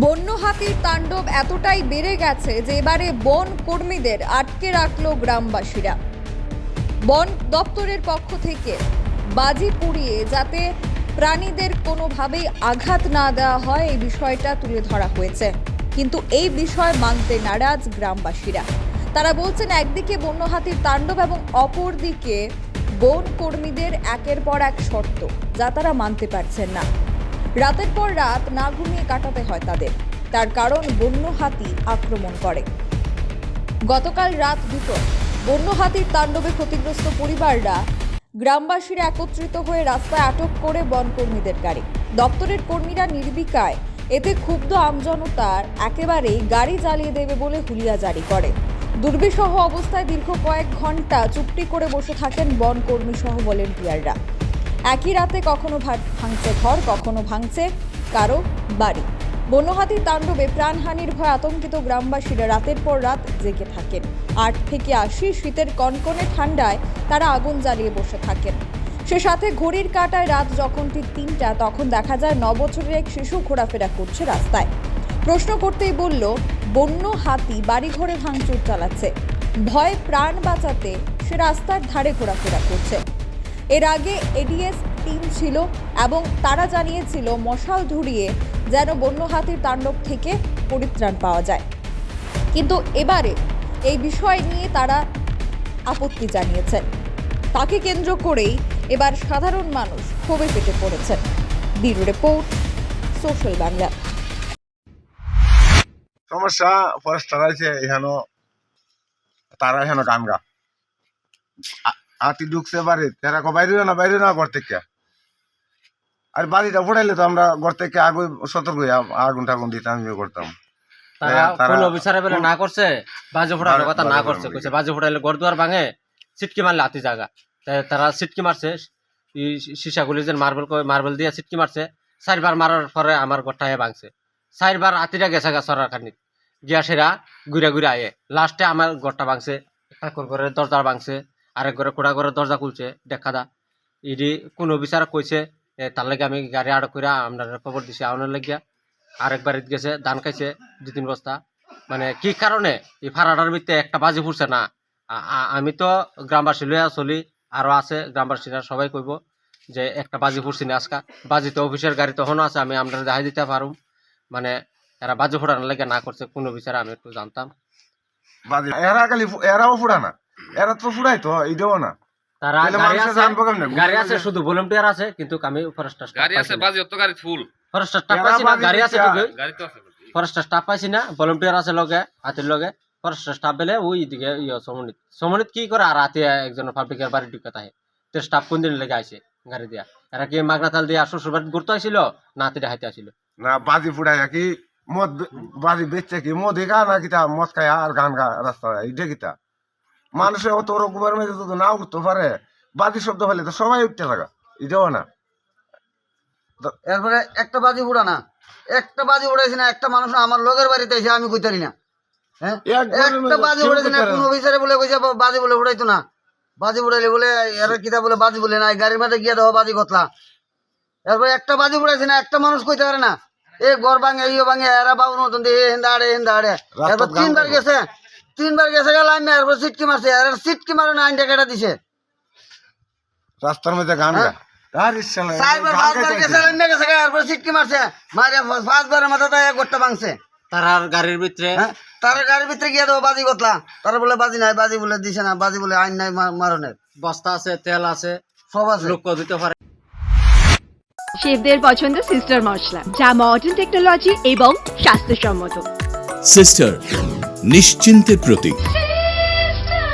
বন্য হাতির তাণ্ডব এতটাই বেড়ে গেছে যে এবারে বন কর্মীদের আটকে রাখল গ্রামবাসীরা। বন দপ্তরের পক্ষ থেকে বাজি পুড়িয়ে যাতে প্রাণীদের কোনোভাবেই আঘাত না দেওয়া হয়, এই বিষয়টা তুলে ধরা হয়েছে। কিন্তু এই বিষয় মানতে নারাজ গ্রামবাসীরা। তারা বলছেন, একদিকে বন্য হাতির তাণ্ডব এবং অপরদিকে বন কর্মীদের একের পর এক শর্ত, যা তারা মানতে পারছেন না। রাতের পর রাত না ঘুমিয়ে কাটাতে হয় তাদের। তার কারণ বন্য হাতি আক্রমণ করে। গতকাল রাত দুটো বন্য হাতির তাণ্ডবে ক্ষতিগ্রস্ত পরিবাররা গ্রামবাসীরা একত্রিত হয়ে রাস্তায় আটক করে বনকর্মীদের গাড়ি। দপ্তরের কর্মীরা নির্বিকায় এতে ক্ষুব্ধ আমজনতার একেবারেই গাড়ি জ্বালিয়ে দেবে বলে হুলিয়া জারি করে। দুর্বিসহ অবস্থায় দীর্ঘ কয়েক ঘণ্টা চুপটি করে বসে থাকেন বনকর্মী সহ ভলেন্টিয়াররা একই রাতে কখনো ভাঙছে ঘর, কখনো ভাঙছে কারও বাড়ি। বন্যহাতির তাণ্ডবে প্রাণহানির ভয় আতঙ্কিত গ্রামবাসীরা রাতের পর রাত জেগে থাকেন। আট থেকে আশি শীতের কনকনে ঠান্ডায় তারা আগুন জ্বালিয়ে বসে থাকেন। সে সাথে ঘড়ির কাঁটায় রাত যখন ঠিক তিনটা, তখন দেখা যায় ন বছরের এক শিশু ঘোরাফেরা করছে রাস্তায়। প্রশ্ন করতেই বলল বন্য হাতি বাড়ি বাড়িঘরে ভাঙচুর চালাচ্ছে। ভয় প্রাণ বাঁচাতে সে রাস্তার ধারে ঘোরাফেরা করছে। এর আগে এডিএস টিম ছিল এবং তারা জানিয়েছিল মশাল ধরিয়ে যেন বন্য হাতির তাণ্ডব থেকে পরিত্রাণ পাওয়া যায়। কিন্তু এবারে এই বিষয় নিয়ে তারা আপত্তি জানিয়েছেন তাকে কেন্দ্র করেই এবার সাধারণ মানুষ ক্ষোভে পেটে পড়েছেন ব্যুরো রিপোর্ট, সোশ্যাল বাংলা। সমস্যা ফরেস্টার আছে এখানে তারা এখানে গান গা হাতি ঢুকছে বাড়ি তেরা বাইরে না বাইরে না ঘর থেকে। আর বাড়িটা ফুটাইলে তো আমরা ঘর থেকে আগে সতর্ক আগুন টাগুন দিতে আমি ইয়ে করতাম। তারা হ্যাঁ, তারা- কোন বিচারে বেলে না করছে বাজে ফোটানোর কথা না করছে কইছে বাজে ফোটাইলে ঘর দুয়ার ভাঙে সিটকি মারলে হাতি জায়গা তারা সিটকি মারছে সীসাগুলি যে মার্বেল মার্বেল দিয়ে সিটকি মারছে চারবার মারার পরে আমার ঘরটা এ ভাঙছে চারবার হাতিটা গেছে গা সরার খানি গিয়া সেরা ঘুরে ঘুরে আয়ে লাস্টে আমার ঘরটা ভাঙছে ঠাকুর ঘরের দরজা ভাঙছে আরেক ঘরে কোড়া ঘরে দরজা খুলছে, দেখা দা। ইডি কোনো বিচার কইছে তার লাগে আমি গাড়ি আড়ক করে আপনার খবর দিছি, আউনের লাগিয়া। আরেকবার ঈদ গেছে, ধান খাইছে দু তিন বস্তা। মানে কি কারণে? এই ফাড়াটার ভিতরে একটা বাজি ফুটছে না। আমি তো গ্রামবাসী লইয়া চলি, আরও আছে গ্রামবাসীরা সবাই কইব যে একটা বাজি ফুটছি না আজকা। বাজি তো অফিসের গাড়ি তখনও আছে, আমি আমরা দেখাই দিতে পারুম। মানে এরা বাজি ফোটানোর লাগে না করছে, কোনো বিচারে আমি একটু জানতাম। এরা খালি এরাও ফুটা না। এরা তো ফুটাই তো এইটাও না। তারা গাড়ি আছে গাড়ি আছে শুধু ভলেন্টিয়ার আছে কিন্তু আমি ফরেস্টার গাড়ি আছে বাজি অত গাড়ি ফুল ফরেস্টার স্টাফ পাইছি না গাড়ি আছে দিচ্ছে, গাড়ি তো আছে ফরেস্টার স্টাফ পাইছি না ভলেন্টিয়ার আছে লগে হাতের লগে। ফরেস্টার স্টাফ বেলে ওই দিকে ইয়ে সমনিত। সমনিত কি করে? আর হাতে একজন পাবলিকের বাড়ি ঢুকে থাকে। তো স্টাফ কোন দিন লেগে আইছে গাড়ি দিয়া? এরা কি মাগনা তাল দিয়া শ্বশুর বাড়ি ঘুরতে আসছিল না হাতে হাইতে আসছিল না বাজি ফুটাই কি মদ বাজি বেচছে কি? মদ গা না কিতা? মদ খায় আর গান গা রাস্তা এইটা কিতা? মানুষে অত রকমের মধ্যে তো না উঠতে পারে। বাজি শব্দ হলে তো সবাই উঠতে থাকা এটাও না। এরপরে একটা বাজি উড়া না। একটা বাজি উড়াইছে না একটা মানুষ আমার লগের বাড়িতে এসে আমি কইতারি না। হ্যাঁ? একটা বাজি কেউ না কইতারে অফিসারে বলে কইছে বাজি বলে উড়াইতো না। বাজি উড়াইলে বলে এরা কিতা বলে বাজি বলে না গাড়ির মাঝে গিয়ে দেওয়া বাজি এরপরে একটা বাজি উড়াইছে না একটা মানুষ কইতে পারে না। এ ঘর ভাঙে ইয়ে ভাঙে এরা বাবুর মতন দিয়ে হেন্দা আড়ে হেন্দা আড়ে রাস্তাত এরপর গান তিনবার গেছে। তিনবার গেছে গেল আমি এরপর সিটকি মারছে। আর সিটকি মারে না আইনটা কেটে দিছে। রাস্তার মধ্যে গান গা। আর ভাঙছে। তারা গাড়ির ভিতরে? হ্যাঁ? তার গাড়ির ভিতরে গিয়ে দেবো বাজি কতলা তারা বলে বাজি নাই বাজি বলে দিছে না বাজি বলে আইন নাই মারণের। বস্তা আছে তেল আছে সব আছে। লোক দিতে পারে? শেফদের পছন্দ সিস্টার মশলা যা মডার্ন টেকনোলজি এবং স্বাস্থ্যসম্মত। সিস্টার নিশ্চিন্তের প্রতীক।